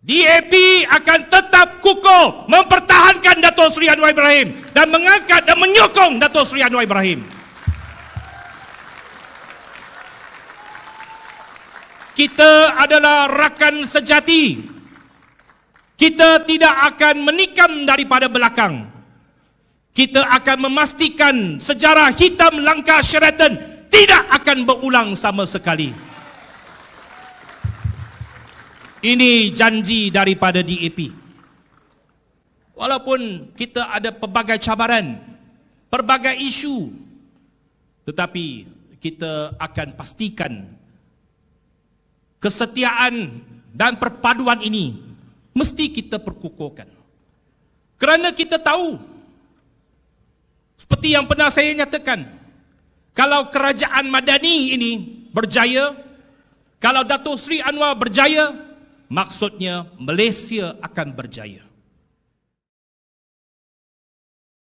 DAP akan tetap kukuh mempertahankan Dato' Seri Anwar Ibrahim dan mengangkat dan menyokong Dato' Seri Anwar Ibrahim. Kita adalah rakan sejati. Kita tidak akan menikam daripada belakang. Kita akan memastikan sejarah hitam langkah Sheraton tidak akan berulang sama sekali. Ini janji daripada DAP. Walaupun kita ada pelbagai cabaran, pelbagai isu, tetapi kita akan pastikan kesetiaan dan perpaduan ini mesti kita perkukuhkan. Kerana kita tahu, seperti yang pernah saya nyatakan, kalau kerajaan Madani ini berjaya, kalau Datuk Seri Anwar berjaya, maksudnya Malaysia akan berjaya.